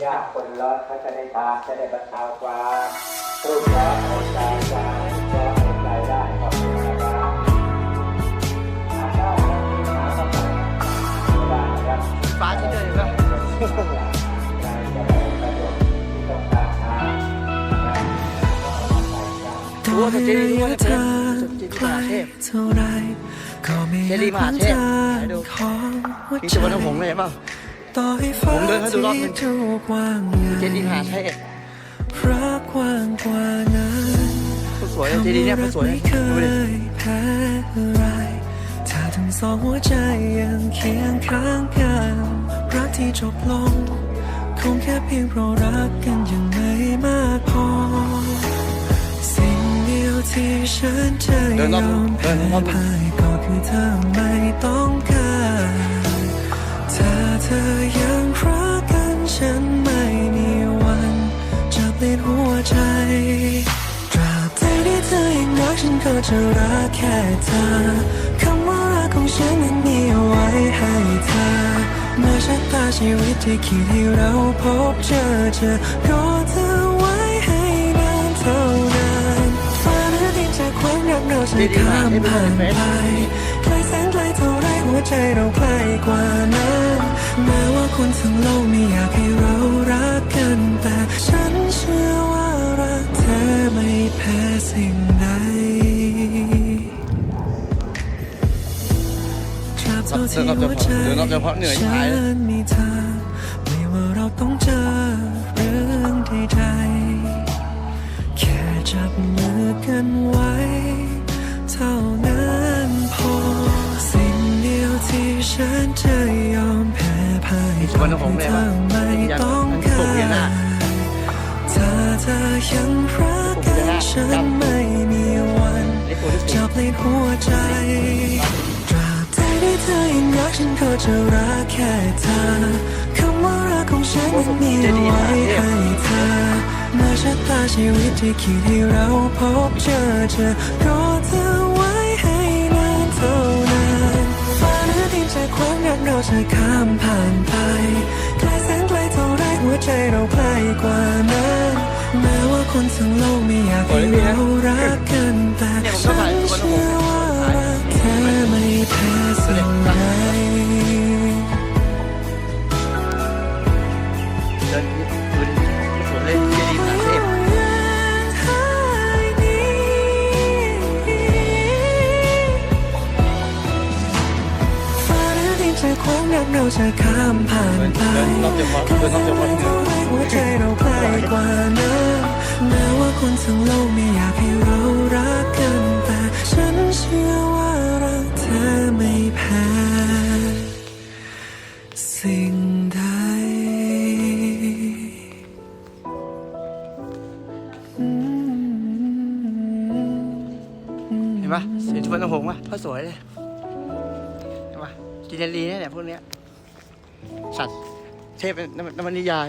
ยากคนร้อนเขาจะได้ทานจะได้บรรเทาความรุ่มร้อนในใจใจร้อนในใจได้ขอบคุณนะครับหาได้ครับที่หาต้องไปไม่ได้นะครับฟ้าที่เดินก็จะได้ประโยชน์ที่ต้องการหารู้ว่าจะเจดีย์รู้ว่าจะเป็นเจดีย์มหาเทพเท่าไรก็ไม่เจดีย์มหาเทพไหนดูของหัวมีใจสุวรรณหงส์เลยเห็นเปล่า ต่อให้ฟ้าผมเดินให้ดูรอบหนึ่ที่งทุกว่างใหญ่เจดีย์มหาเทพรักกว้างกว่านั้นสวยเจดีย์เนี่ยสวยไม่เคดูดิยแพ้อะไรถ้าทั้งสองหัวใจยังเคียงข้างกันรักที่จบลง คงแค่เพียงเพราะรักกันยังไม่มากพอ สิ่งเดียวที่ฉันจะเดินรยอบอมเดิแพ้นรอบพ่ายก็คือเธอไม่ต้อง ก็จะรักแค่เธอคำว่ารักของฉันนั้นมีเอาไว้ให้เธอเมื่อชะตาชีวิตที่คิดให้เราพบเจอเจะรอเธอไว้ให้นานเท่านานฟ้าหรือดินจากความรักเราจะข้ามผ่านไปไกลแสนไกลเท่าไรหัวใจเราใกล้กว่านั้นแม้ว่าคนทั้งโลกไม่อยากให้ ตราบเท่าที่หัวใจเดินรอบเฉพาะเหนื่อยที่ฉัหายเลยนมีเธอไม่ว่าเราต้องเจอเรื่องใดๆแค่จับมือกันไว้ เท่านั้นพอ สิ่งเดียวที่ฉันจะยอมแพ้พ่ายมีสุวรรณหงส์เลยเธปะอไม่ต้องยักางปลูกพญานารคถ้าเธอยังรักกันฉันไม่มีวันนี่ตัวที่จะสี่เปลี่ยนหัวใจ ฉันก็จะรักแค่เธอคำว่ารักของฉันนั้นมีเอาไว้ให้เธอเมื่อชะตาชีวิตที่คิดให้เราพบเจอจะรอเธอไว้ให้นานเท่านานฟ้าหรือดินจากความรักเราจะข้ามผ่านไปไกลแสนไกลเท่าไรหัวใจเราใกล้กว่านั้นแม้ว่าคนทั้งโลกไม่อยากให้เรารักกันแต่ฉัน เดินดูดิสวยเลยเจดีย์มหาเทพฟ้าหรือดินจากความรักเราจะข้ามผ่านไปเดินรอบเฉพาะเดินรอบเฉพาะเหนื่อยเท่าไรหัวใจเราใกล้กว่านั้นแม้ว่าคนทั้งโลกไม่อยากให้เรารักกันแต่ฉัน เห็นปะเห็นสุวรรณหงส์ปะก็สวยเลยเห็นปะจินนารีเนี่ยแหละพวกเนี้ยสัตว์เทพน้ำมันนิยาย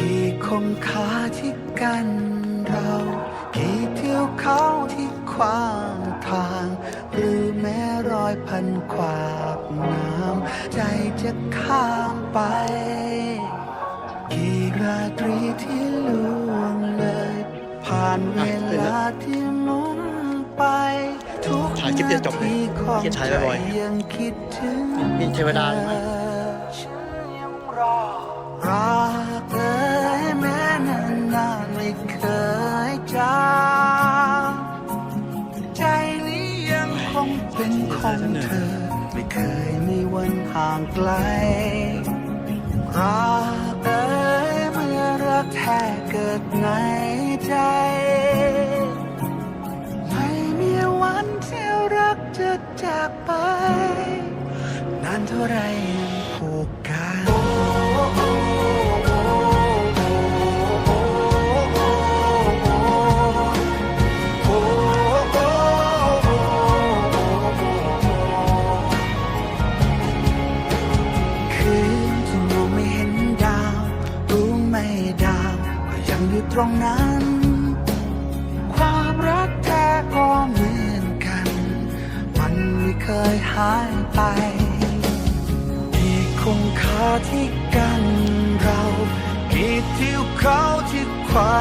กี่คงคาที่กันเรา กี่เที่ยวเขาที่ขวางทาง หรือแม้รอยพันขวากน้ำใจจะข้ามไป กี่ราตรีที่ล่วงเลย ผ่านเวลาที่หมุนไป ทุกถ่ายคลิปเดียวจบเลยนาทีของเขียนถ่ายใจบ่อยๆ ยังคิดถึงมีเทวดาด้วยมั้ยฉันยังรอรัก ของเธอ ไม่เคยมีห่างไกลรักเอ๋ยเมื่อรักแท้เกิดในใจ ไม่มีวันที่รักจะจากไป นานเท่าไร ตรงนั้น ความรักแท้ก็เหมือนกัน มันไม่เคยหายไปที่คงคาที่กันเรากีดที่เขาที่ความ